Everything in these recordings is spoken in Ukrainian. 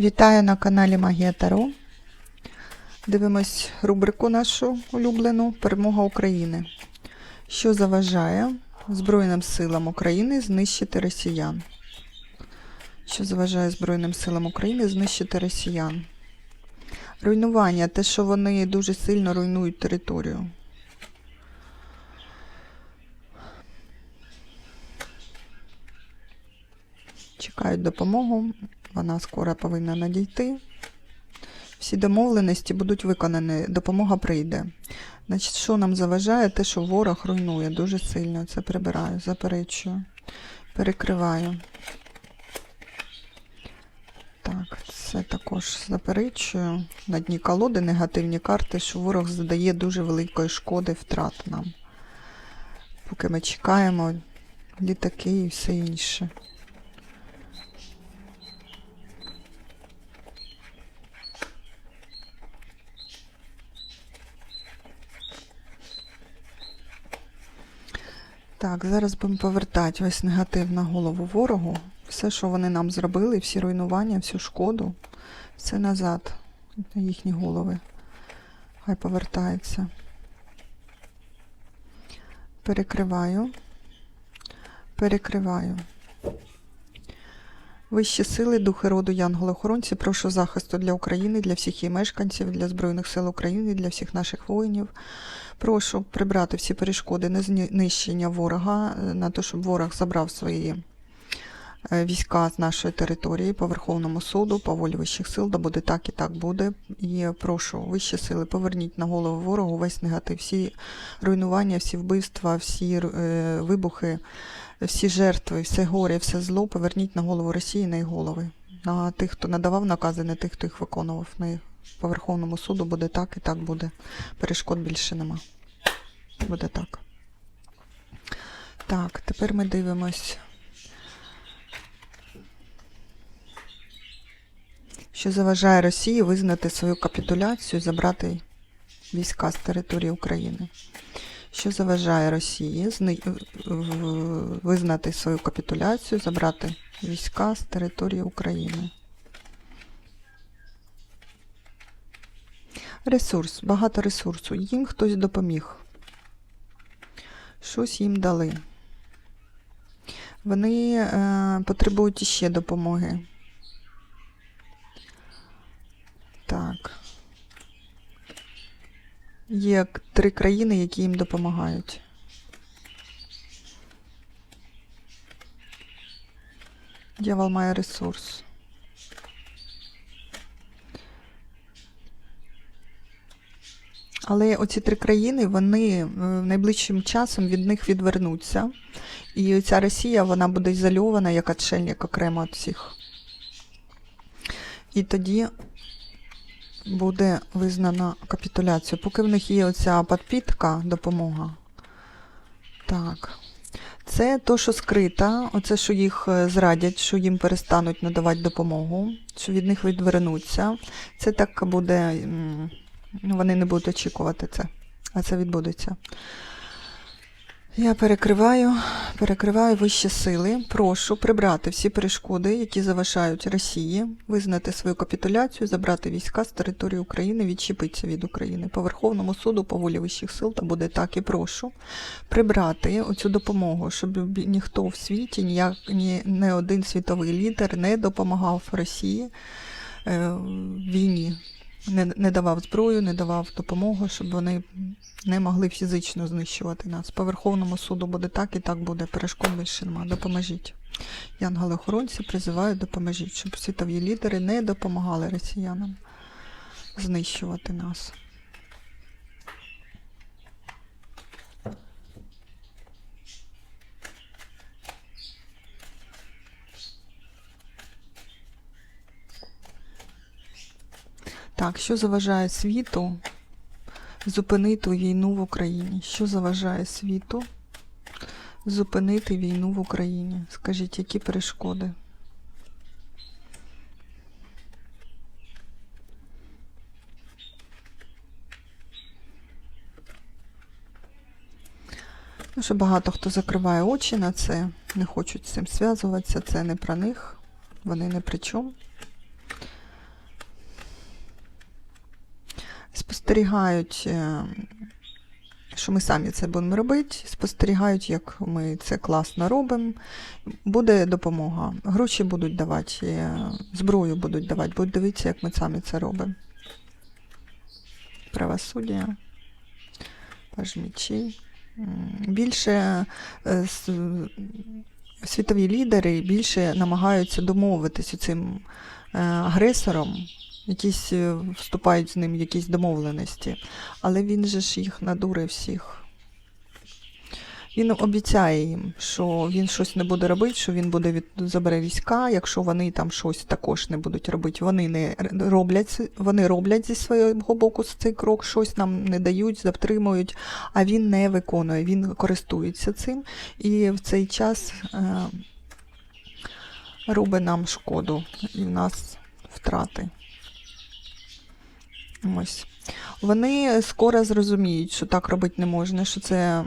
Вітаю на каналі Магія Таро. Дивимось рубрику нашу улюблену Перемога України. Що заважає Збройним силам України знищити росіян? Що заважає Збройним силам України знищити росіян? Руйнування, те, що вони дуже сильно руйнують територію. Чекають допомогу, вона скоро повинна надійти. Всі домовленості будуть виконані, допомога прийде. Значить, що нам заважає? Те, що ворог руйнує дуже сильно. Це прибираю, заперечую, перекриваю. Так, це також заперечую. На дні колоди негативні карти, що ворог задає дуже великої шкоди втрат нам. Поки ми чекаємо літаки і все інше. Так, зараз будемо повертати весь негатив на голову ворогу. Все, що вони нам зробили, всі руйнування, всю шкоду, все назад на їхні голови. Хай повертається. Перекриваю. Перекриваю. Вищі сили, духи роду янголи-охоронці, прошу захисту для України, для всіх її мешканців, для Збройних сил України, для всіх наших воїнів. Прошу прибрати всі перешкоди на знищення ворога, е, на те, щоб ворог забрав свої е, війська з нашої території по Верховному суду, по волі вищих сил, да буде так і так буде. І прошу вищі сили, поверніть на голову ворогу весь негатив, всі руйнування, всі вбивства, всі е, вибухи, всі жертви, все горе, все зло поверніть на голову Росії, на їх голови. На тих, хто надавав накази, на тих, хто їх виконував. На їх. По Верховному суду буде так і так буде. Перешкод більше нема. Буде так. Так, тепер ми дивимось. Що заважає Росії визнати свою капітуляцію, забрати війська з території України. Що заважає Росії визнати свою капітуляцію, забрати війська з території України. Ресурс, багато ресурсу. Їм хтось допоміг. Щось їм дали. Вони е, потребують іще допомоги. Так. Є три країни, які їм допомагають. Дьявол має ресурс. Але оці три країни, вони е, найближчим часом від них відвернуться. І ця Росія, вона буде ізольована як отшельник окремо від всіх. І тоді буде визнана капітуляція. Поки в них є оця підпітка, допомога. Так. Це то, що скрита, оце, що їх е, зрадять, що їм перестануть надавати допомогу, що від них відвернуться. Це так буде. Вони не будуть очікувати це, а це відбудеться. Я перекриваю, перекриваю вищі сили. Прошу прибрати всі перешкоди, які заважають Росії, визнати свою капітуляцію, забрати війська з території України, відчепитися від України. По Верховному суду, по волі вищих сил, та буде так і прошу прибрати оцю допомогу, щоб ніхто в світі, ніяк, ні, не один світовий лідер не допомагав Росії е, в війні не, не давав зброю, не давав допомогу, щоб вони не могли фізично знищувати нас. По Верховному суду буде так і так буде. Перешкод більше нема. Допоможіть. Янголи-охоронці призивають, допоможіть, щоб світові лідери не допомагали росіянам знищувати нас. Так, що заважає світу зупинити війну в Україні? Що заважає світу зупинити війну в Україні? Скажіть, які перешкоди? Ну, що багато хто закриває очі на це, не хочуть з цим зв'язуватися, це не про них, вони не при чому. Спостерігають, е, що ми самі це будемо робити, спостерігають, як ми це класно робимо. Буде допомога. Гроші будуть давати, е, зброю будуть давати, будуть дивитися, як ми самі це робимо. Правосуддя, паж мечей. М, Більше е, світові лідери більше намагаються домовитися цим агресором, якісь е, вступають з ним якісь домовленості. Але він же ж їх надурив всіх. Він обіцяє їм, що він щось не буде робити, що він буде від... забере війська, якщо вони там щось також не будуть робити. Вони не роблять, вони роблять зі свого боку цей крок, щось нам не дають, затримують, а він не виконує, він користується цим і в цей час е, робить нам шкоду, і в нас втрати. Ось. Вони скоро зрозуміють, що так робити не можна, що це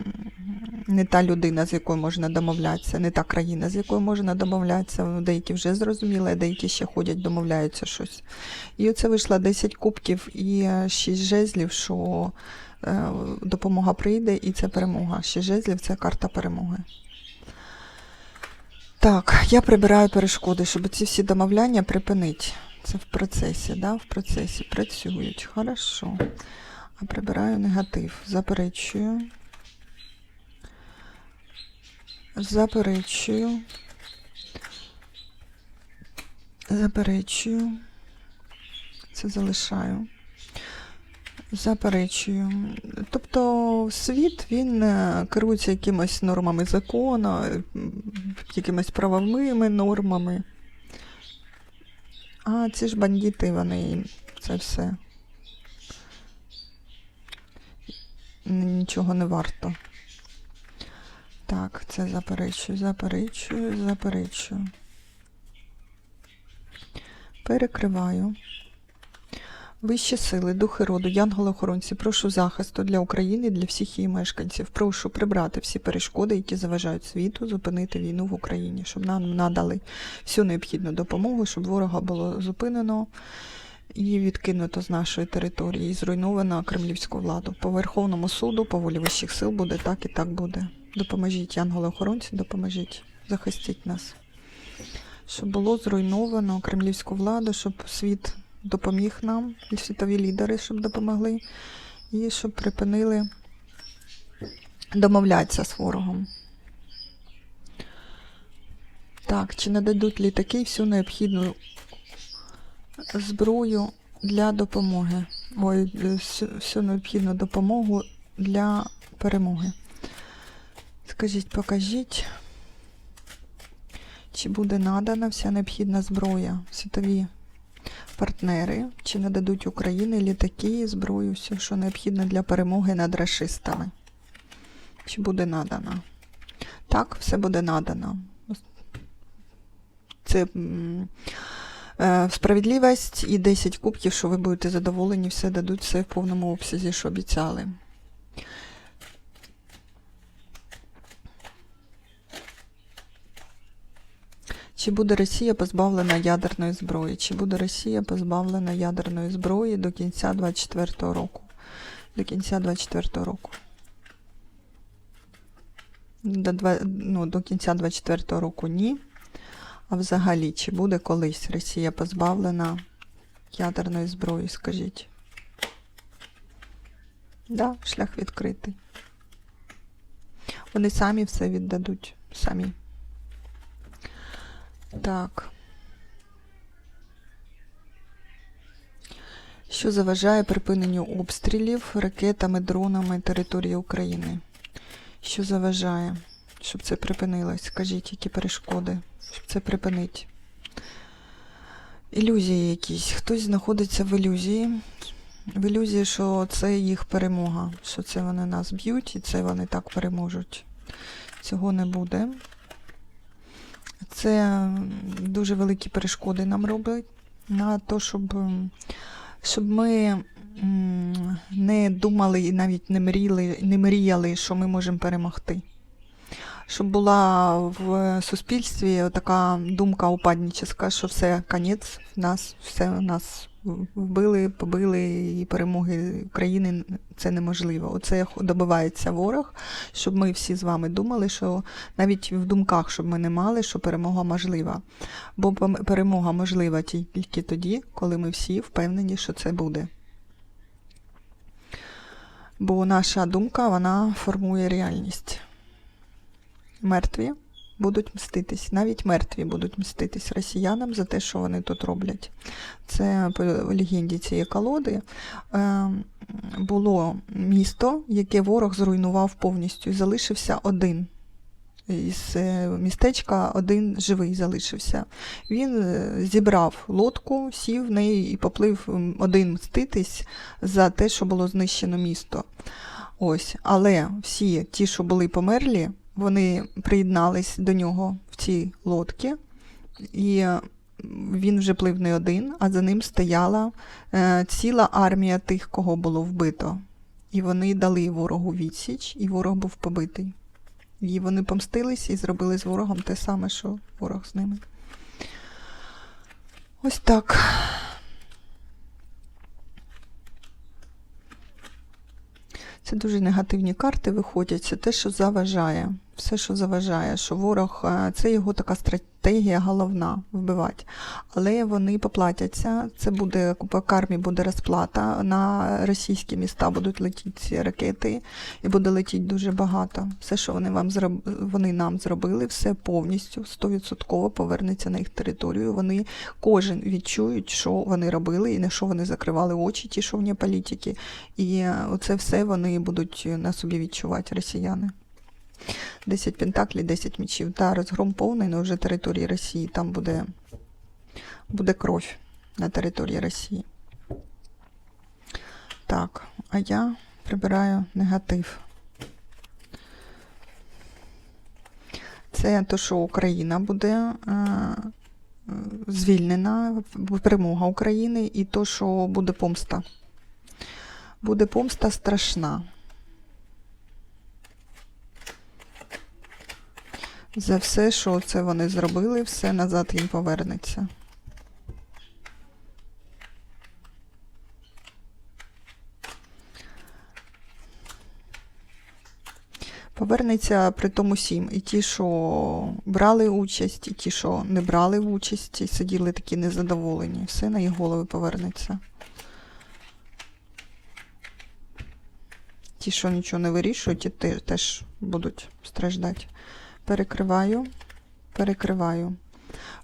не та людина, з якою можна домовлятися, не та країна, з якою можна домовлятися. Деякі вже зрозуміли, а деякі ще ходять, домовляються щось. І оце вийшло 10 кубків і 6 жезлів, що е, допомога прийде, і це перемога. 6 жезлів це карта перемоги. Так, я прибираю перешкоди, щоб ці всі домовляння припинити. Це в процесі, да? в процесі працюють. Хорошо. А прибираю негатив. Заперечую. Заперечую. Заперечую. Це залишаю. Заперечую. Тобто світ він е, керується якимись нормами закону, якимись правовими нормами. А ці ж бандити, вони це все. Нічого не варто. Так, це заперечую, заперечую, заперечую. Перекриваю. Вищі сили, духи роду, янголи-охоронці, прошу захисту для України для всіх її мешканців. Прошу прибрати всі перешкоди, які заважають світу, зупинити війну в Україні, щоб нам надали всю необхідну допомогу, щоб ворога було зупинено і відкинуто з нашої території, і зруйновано кремлівську владу. По Верховному суду, по волі вищих сил буде так і так буде. Допоможіть, янголи-охоронці, допоможіть, захистіть нас. Щоб було зруйновано кремлівську владу, щоб світ допоміг нам, і світові лідери, щоб допомогли, і щоб припинили домовлятися з ворогом. Так, чи нададуть літаки всю необхідну зброю для допомоги? Ой, всю необхідну допомогу для перемоги. Скажіть, покажіть, чи буде надана вся необхідна зброя, світові партнери, чи нададуть Україні літаки, зброю, все, що необхідно для перемоги над расистами. Чи буде надано? Так, все буде надано. Це е, справедливість і 10 кубків, що ви будете задоволені, все дадуть все в повному обсязі, що обіцяли. Чи буде Росія позбавлена ядерної зброї? Чи буде Росія позбавлена ядерної зброї до кінця 24-го року? До кінця 24 року. До, ну, до кінця 24 року ні. А взагалі, чи буде колись Росія позбавлена ядерної зброї, скажіть? Да, шлях відкритий. Вони самі все віддадуть. Самі. Так. Що заважає припиненню обстрілів ракетами, дронами території України? Що заважає, щоб це припинилось? Скажіть, які перешкоди, щоб це припинити? Ілюзії якісь. Хтось знаходиться в ілюзії. В ілюзії, що це їх перемога, що це вони нас б'ють і це вони так переможуть. Цього не буде. Це дуже великі перешкоди нам робить на те, щоб, щоб ми не думали і навіть не мріяли, не мріяли, що ми можемо перемогти. Щоб була в суспільстві така думка упадническа, що все, конець, в нас, все у нас вбили, побили і перемоги України це неможливо. Оце добивається ворог, щоб ми всі з вами думали, що навіть в думках, щоб ми не мали, що перемога можлива. Бо перемога можлива тільки тоді, коли ми всі впевнені, що це буде. Бо наша думка вона формує реальність. Мертві будуть мститись, навіть мертві будуть мститись росіянам за те, що вони тут роблять. Це по легенді цієї колоди е, було місто, яке ворог зруйнував повністю, і залишився один. Із е, містечка один живий залишився. Він е, зібрав лодку, сів в неї і поплив один мститись за те, що було знищено місто. Ось, але всі ті, що були померлі, вони приєднались до нього в цій лодці, і е, він вже плив не один, а за ним стояла е, ціла армія тих, кого було вбито. І вони дали ворогу відсіч, і ворог був побитий. І вони помстились і зробили з ворогом те саме, що ворог з ними. Ось так. Це дуже негативні карти виходять. Це те, що заважає. Все, що заважає, що ворог е, це його така стратегія головна вбивати. Але вони поплатяться. Це буде по кармі буде розплата. На російські міста будуть летіти ці ракети, і буде летіти дуже багато. Все, що вони вам зроб... вони нам зробили, все повністю 100% повернеться на їх територію. Вони кожен відчують, що вони робили, і на що вони закривали очі, ті, що вні політики. І е, оце все вони будуть на собі відчувати, росіяни. 10 пентаклів, 10 мечів. Та розгром повний, але вже території Росії. Там буде, буде кров на території Росії. Так, а я прибираю негатив. Це те, що Україна буде е, звільнена, перемога України, і то, що буде помста. Буде помста страшна. За все, що це вони зробили, все назад їм повернеться. Повернеться при тому всім. І ті, що брали участь, і ті, що не брали участь, і сиділи такі незадоволені. Все на їх голови повернеться. Ті, що нічого не вирішують, те- теж будуть страждати. Перекриваю, перекриваю.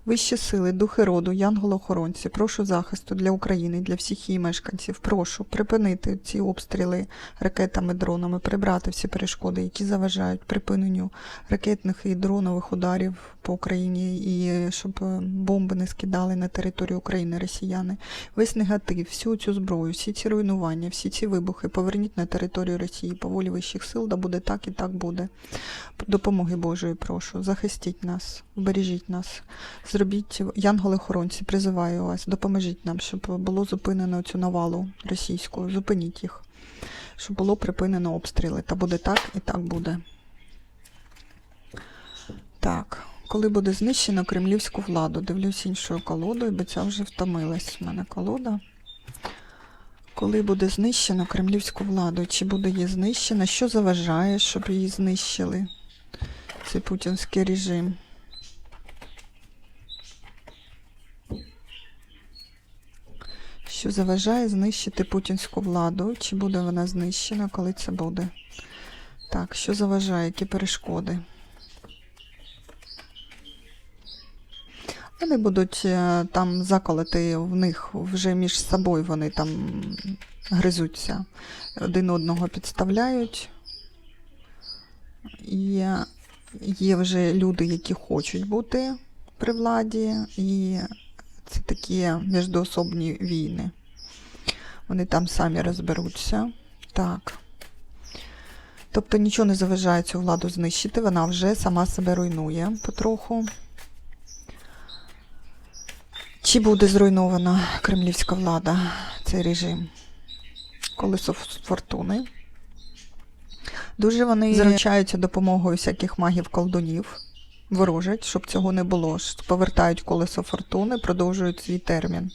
Вищі сили, духи роду, янголи-охоронці, прошу захисту для України, для всіх її мешканців. Прошу припинити ці обстріли ракетами, дронами, прибрати всі перешкоди, які заважають припиненню ракетних і дронових ударів по Україні, і щоб е, бомби не скидали на територію України росіяни. Весь негатив, всю цю зброю, всі ці руйнування, всі ці вибухи поверніть на територію Росії по волі вищих сил, да буде так і так буде. Допомоги Божої прошу. Захистіть нас, бережіть нас. Зробіть янголи-охоронці, призиваю вас, допоможіть нам, щоб було зупинено цю навалу російську. Зупиніть їх, щоб було припинено обстріли. Та буде так і так буде. Так, коли буде знищено кремлівську владу, дивлюсь іншою колодою, бо ця вже втомилась в мене колода. Коли буде знищено кремлівську владу, чи буде її знищено, що заважає, щоб її знищили? Цей путінський режим. Що заважає знищити путінську владу? Чи буде вона знищена, коли це буде? Так, що заважає, які перешкоди? Вони будуть е, там заколоти в них вже між собою, вони там гризуться, один одного підставляють. І є вже люди, які хочуть бути при владі, і це такі міждоособні війни. Вони там самі розберуться. Так. Тобто нічого не заважає цю владу знищити, вона вже сама себе руйнує потроху. Чи буде зруйнована кремлівська влада, цей режим? Колесо фортуни. Дуже вони заручаються допомогою всяких магів-колдунів, ворожать, щоб цього не було. Повертають колесо фортуни, продовжують свій термін.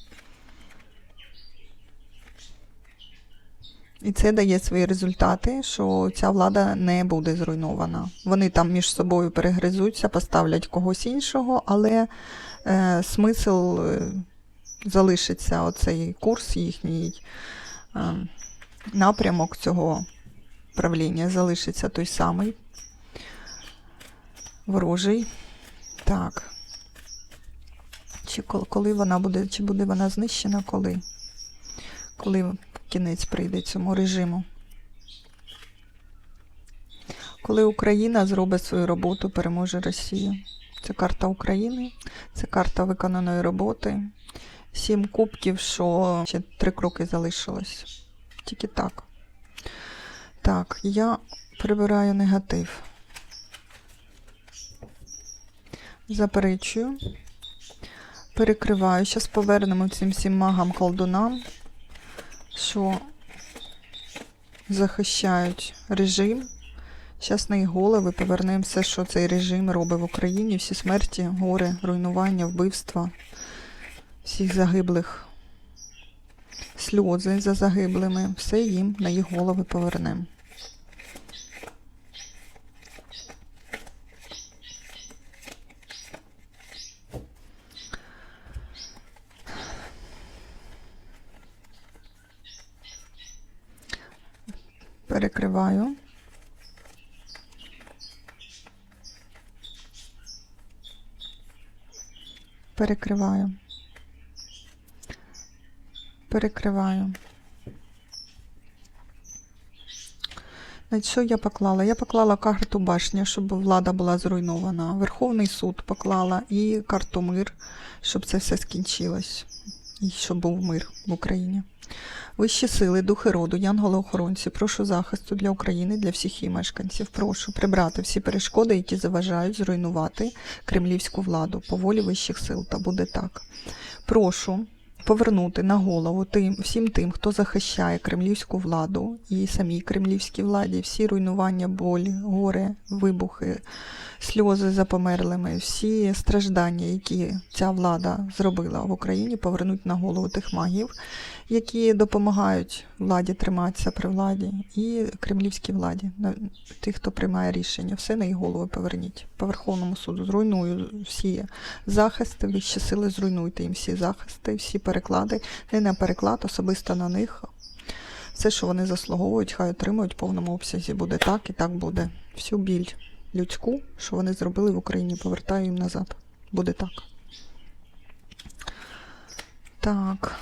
І це дає свої результати, що ця влада не буде зруйнована. Вони там між собою перегризуться, поставлять когось іншого, але е, смисл е, залишиться оцей курс їхній е, напрямок цього правління залишиться той самий ворожий. Так. Чи коли вона буде, чи буде вона знищена, коли? Коли кінець прийде цьому режиму? Коли Україна зробить свою роботу, переможе Росію. Це карта України, це карта виконаної роботи. Сім кубків, що ще три кроки залишилось. Тільки так. Так, я прибираю негатив. Заперечую. Перекриваю. Зараз повернемо цим всім магам колдунам, що захищають режим. Зараз на їх голови повернемо все, що цей режим робить в Україні. Всі смерті, горе, руйнування, вбивства, всіх загиблих, сльози за загиблими. Все їм на їх голови повернемо. Перекриваю. Перекриваю. Перекриваю. Значить, що я поклала? Я поклала карту башня, щоб влада була зруйнована. Верховний суд поклала і карту мир, щоб це все скінчилось. І щоб був мир в Україні. Вищі сили, духи роду, янголи-охоронці, прошу захисту для України, для всіх її мешканців. Прошу прибрати всі перешкоди, які заважають зруйнувати кремлівську владу по волі вищих сил. Та буде так. Прошу повернути на голову тим, всім тим, хто захищає кремлівську владу і самій кремлівській владі, всі руйнування, болі, горе, вибухи, сльози за померлими, всі страждання, які ця влада зробила в Україні, повернуть на голову тих магів, які допомагають владі триматися при владі, і кремлівській владі, тих, хто приймає рішення, все на їх голови поверніть. По Верховному суду зруйную всі захисти, вищі сили, зруйнуйте їм всі захисти, всі переклади, не на переклад, особисто на них. Все, що вони заслуговують, хай отримують в повному обсязі. Буде так і так буде. Всю біль людську, що вони зробили в Україні, повертаю їм назад. Буде так. Так.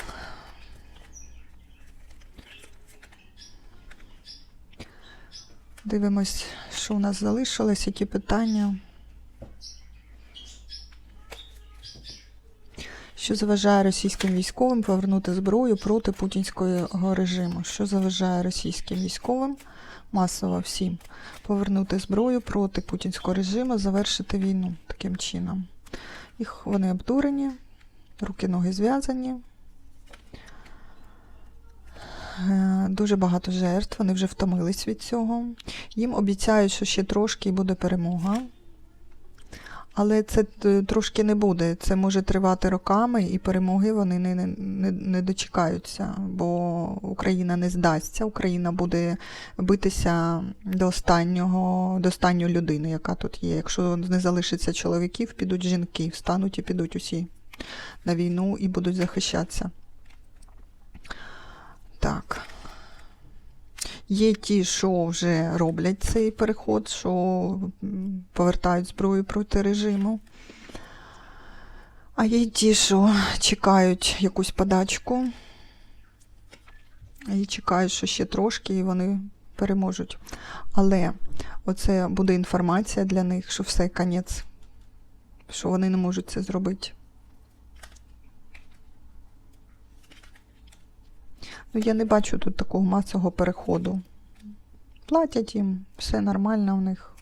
Дивимось, що у нас залишилось, які питання. Що заважає російським військовим повернути зброю проти путінського режиму? Що заважає російським військовим масово всім повернути зброю проти путінського режиму, завершити війну таким чином? Їх вони обдурені, руки-ноги зв'язані. Е, Дуже багато жертв, вони вже втомились від цього. Їм обіцяють, що ще трошки і буде перемога. Але це трошки не буде. Це може тривати роками, і перемоги вони не, не, не дочекаються, бо Україна не здасться. Україна буде битися до останнього, до останньої людини, яка тут є. Якщо не залишиться чоловіків, підуть жінки, встануть і підуть усі на війну і будуть захищатися. Так. Є ті, що вже роблять цей переход, що повертають зброю проти режиму. А є ті, що чекають якусь подачку. І чекають, що ще трошки, і вони переможуть. Але оце буде інформація для них, що все, конець, що вони не можуть це зробити. Ну, я не бачу тут такого масового переходу. Платять їм, все нормально в них.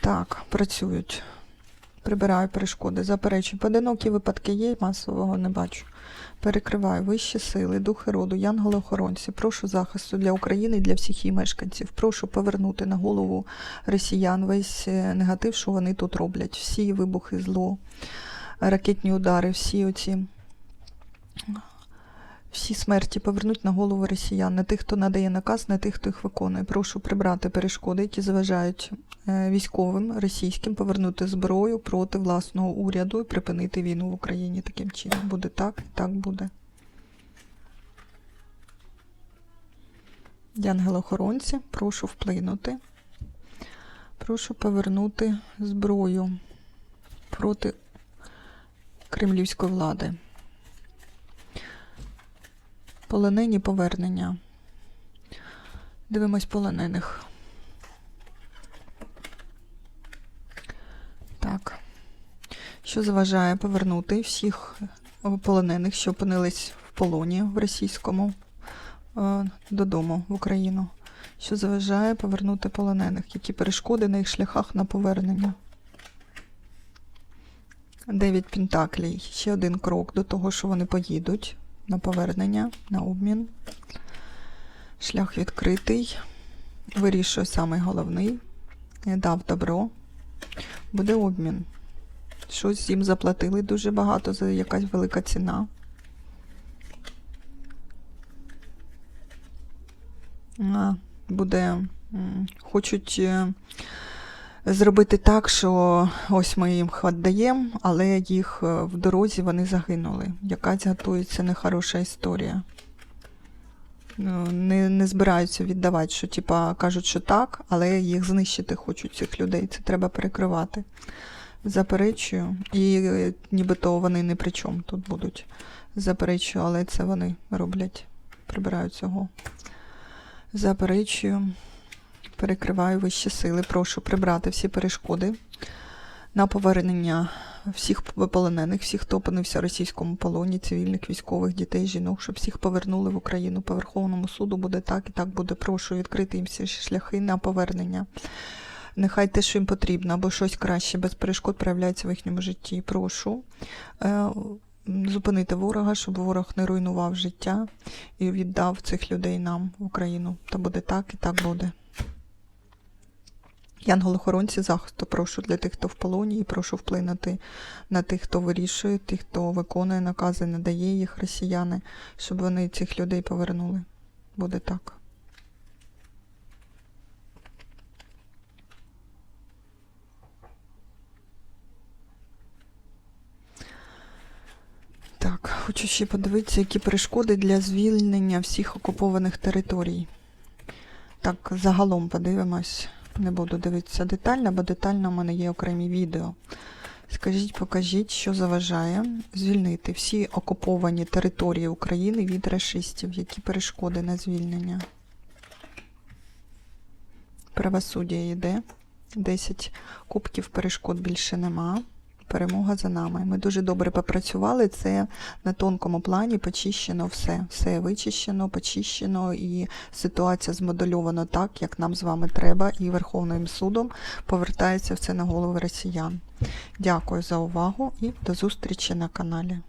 Так, працюють. Прибираю перешкоди. Заперечую. Поодинокі випадки є, масового не бачу. Перекриваю вищі сили, духи роду, янголи-охоронці. Прошу захисту для України і для всіх її мешканців. Прошу повернути на голову росіян весь е, негатив, що вони тут роблять. Всі вибухи зло, ракетні удари, всі оці всі смерті повернуть на голову росіян, не тих, хто надає наказ, не тих, хто їх виконує. Прошу прибрати перешкоди, які заважають е, військовим російським повернути зброю проти власного уряду і припинити війну в Україні таким чином. Буде так, так буде. Янголохоронці, прошу вплинути. Прошу повернути зброю проти кремлівської влади. Полонені повернення. Дивимось полонених. Так. Що заважає повернути всіх полонених, що опинились в полоні в російському е, додому в Україну? Що заважає повернути полонених? Які перешкоди на їх шляхах на повернення? Дев'ять пентаклей. Ще один крок до того, що вони поїдуть на повернення, на обмін. Шлях відкритий. Вирішує самий головний. Я дав добро. Буде обмін. Щось їм заплатили дуже багато за якась велика ціна. Буде. Хочуть. Зробити так, що ось ми їм віддаємо, але їх е, в дорозі вони загинули. Якась готується нехороша історія. Ну, Не, не збираються віддавати, що типа кажуть, що так, але їх знищити хочуть цих людей. Це треба перекривати. Заперечую. І е, нібито вони не при чому тут будуть. Заперечую, але це вони роблять. Прибирають цього. Заперечую. Перекриваю вищі сили. Прошу прибрати всі перешкоди на повернення всіх полонених, всіх, хто опинився в російському полоні, цивільних, військових, дітей, жінок, щоб всіх повернули в Україну. По Верховному суду буде так і так буде. Прошу відкрити їм всі шляхи на повернення. Нехай те, що їм потрібно, або щось краще без перешкод проявляється в їхньому житті. Прошу е, зупинити ворога, щоб ворог не руйнував життя і віддав цих людей нам в Україну. Та буде так і так буде. Янголохоронці захисту прошу для тих, хто в полоні, і прошу вплинути на тих, хто вирішує, тих, хто виконує накази, надає їх росіяни, щоб вони цих людей повернули. Буде так. Так, хочу ще подивитися, які перешкоди для звільнення всіх окупованих територій. Так, загалом подивимось. Не буду дивитися детально, бо детально в мене є окремі відео. Скажіть, покажіть, що заважає звільнити всі окуповані території України від расистів. Які перешкоди на звільнення? Правосуддя йде. 10 кубків перешкод більше нема. Перемога за нами. Ми дуже добре попрацювали. Це на тонкому плані почищено все. Все вичищено, почищено, і ситуація змодельована так, як нам з вами треба, і Верховним судом повертається все на голови росіян. Дякую за увагу і до зустрічі на каналі.